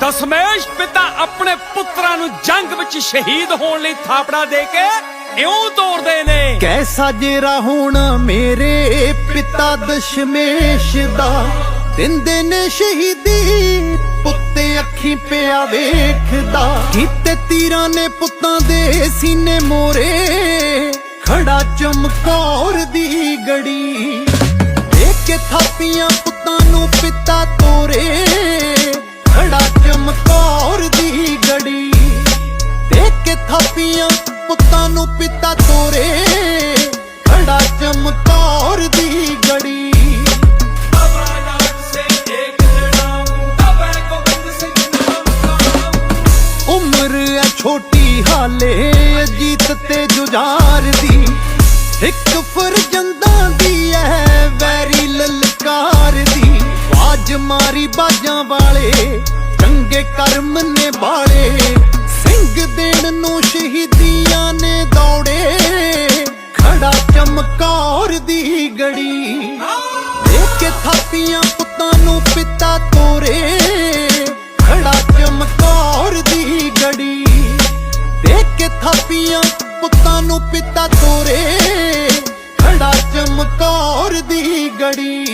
ਦਸਮੇਸ਼ ਪਿਤਾ ਆਪਣੇ ਪੁੱਤਰਾਂ ਨੂੰ ਜੰਗ ਵਿੱਚ ਸ਼ਹੀਦ ਹੋਣ ਲਈ ਥਾਪੜਾ ਦੇ ਕੇ ਇਉਂ ਤੋਰਦੇ ਨੇ। ਕੈਸਾ ਜੇਰਾ ਹੋਣਾ ਮੇਰੇ ਪਿਤਾ ਦਸ਼ਮੇਸ਼ ਦਾ? ਦਿੰਦੇ ਨੇ ਸ਼ਹੀਦੀ, ਪੁੱਤੇ ਅੱਖੀ ਪਿਆ ਵੇਖਦਾ। ਕੀਤੇ ਤੀਰਾਂ ਨੇ ਪੁੱਤਾਂ ਦੇ ਸੀਨੇ ਮੋਰੇ, ਖੜਾ ਚਮਕੌਰ ਦੀ ਗੜੀ। ਦੇਖ ਕੇ ਥਾਪੀਆਂ ਪੁੱਤਾਂ ਨੂੰ ਪਿਤਾ ਤੋਰੇ, ਖੜਾ ਪਿਤਾ ਖੜਾ ਚਮਕੌਰ ਦੀ ਗੜੀ। ਉਮਰ ਐ ਛੋਟੀ, ਹਾਲੇ ਅਜੀਤ ਤੇ ਜੁਝਾਰ ਦੀ। ਇੱਕ ਫਰਜੰਦਾਂ ਦੀ ਐ ਵੈਰੀ ਲਲਕਾਰ ਦੀ। ਬਾਜ ਮਾਰੀ ਬਾਜਾਂ ਵਾਲੇ, ਚੰਗੇ ਕਰਮ ਨੇ ਬਾਲੇ ਸਿੰਘ ਦੇਣ ਨੂੰ ਸ਼ਹੀਦੀ ਥਾਪੀਆਂ, ਪੁੱਤਾਂ ਨੂੰ ਪਿਤਾ ਤੋਰੇ। ਖੜਾ ਚਮਕੌਰ ਦੀ ਗੜੀ।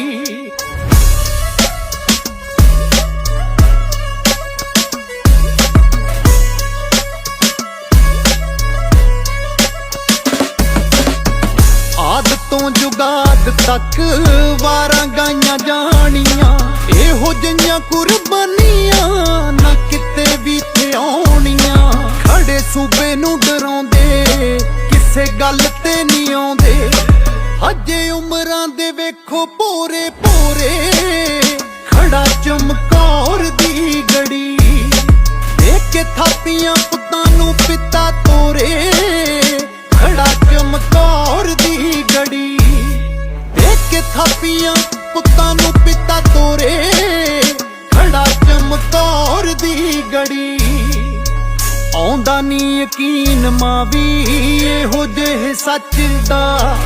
ਆਦ ਤੋਂ ਜੁਗਾਦ ਤੱਕ ਵਾਰਾਂ ਗਾਈਆਂ ਜਾਣੀਆਂ। ਇਹੋ ਜਿਹੀਆਂ ਕੁਰਬਾਨੀਆਂ ਸੂਬੇ ਨੂੰ ਡਰਾਉਂਦੇ, ਕਿਸੇ ਗੱਲ ਤੇ ਨਹੀਂ ਆਉਂਦੇ। ਹਜੇ ਉਮਰਾਂ ਦੇ ਵੇਖੋ ਪੂਰੇ ਪੂਰੇ। ਖੜਾ ਚਮਕੌਰ ਦੀ ਗੜੀ, ਦੇਖ ਕੇ ਥਾਪੀਆਂ ਪੁੱਤਾਂ ਨੂੰ ਪਿੱਤਾ ਤੋਰੇ। ਖੜਾ ਚਮਕੌਰ ਦੀ ਗੜੀ, ਦੇਖ ਕੇ ਥਾਪੀਆਂ ਪੁੱਤਾਂ ਨੂੰ ਪਿੱਤਾ ਤੋਰੇ। ਆਉਂਦਾ ਨੀ ਯਕੀਨ ਮਾਂ ਵੀ ਇਹੋ ਜਿਹੇ ਸੱਚ ਦਾ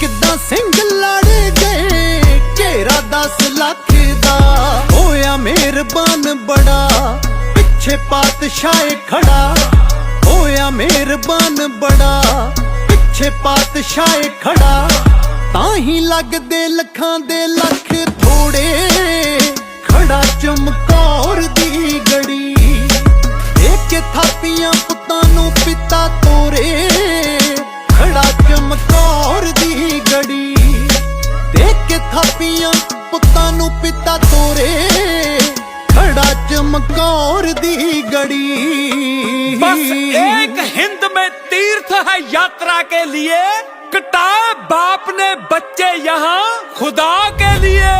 ਕਿੱਦਾਂ ਸਿੰਘ ਲੜ ਗਏ, ਘੇਰਾ 10 ਲੱਖ ਦਾ। ਹੋਇਆ ਮਿਹਰਬਾਨ ਬੜਾ, ਪਿੱਛੇ ਪਾਤਸ਼ਾਹ ਖੜਾ। ਹੋਇਆ ਮਿਹਰਬਾਨ ਬੜਾ, ਪਿੱਛੇ ਪਾਤਸ਼ਾਹ ਖੜਾ। ਤਾਂ ਹੀ ਲੱਗਦੇ ਲੱਖਾਂ ਦੇ ਲੱਖ ਥੋੜੇ, ਖੜਾ ਚਮਕੌਰ ਦੀ ਥਾਪੀਆਂ ਪੁੱਤਾਂ ਨੂੰ ਪਿਤਾ ਤੋਰੇ ਖੜਾ ਚਮਕੌਰ ਦੀ ਗੜੀ ਦੇਖ ਕੇ ਥਾਪੀਆਂ ਪੁੱਤਾਂ ਨੂੰ ਪਿਤਾ ਤੋਰੇ ਖੜਾ ਚਮਕੌਰ ਦੀ ਗੜੀ बस एक हिंद में तीर्थ है यात्रा के लिए कटाए बाप ने बच्चे यहाँ खुदा के लिए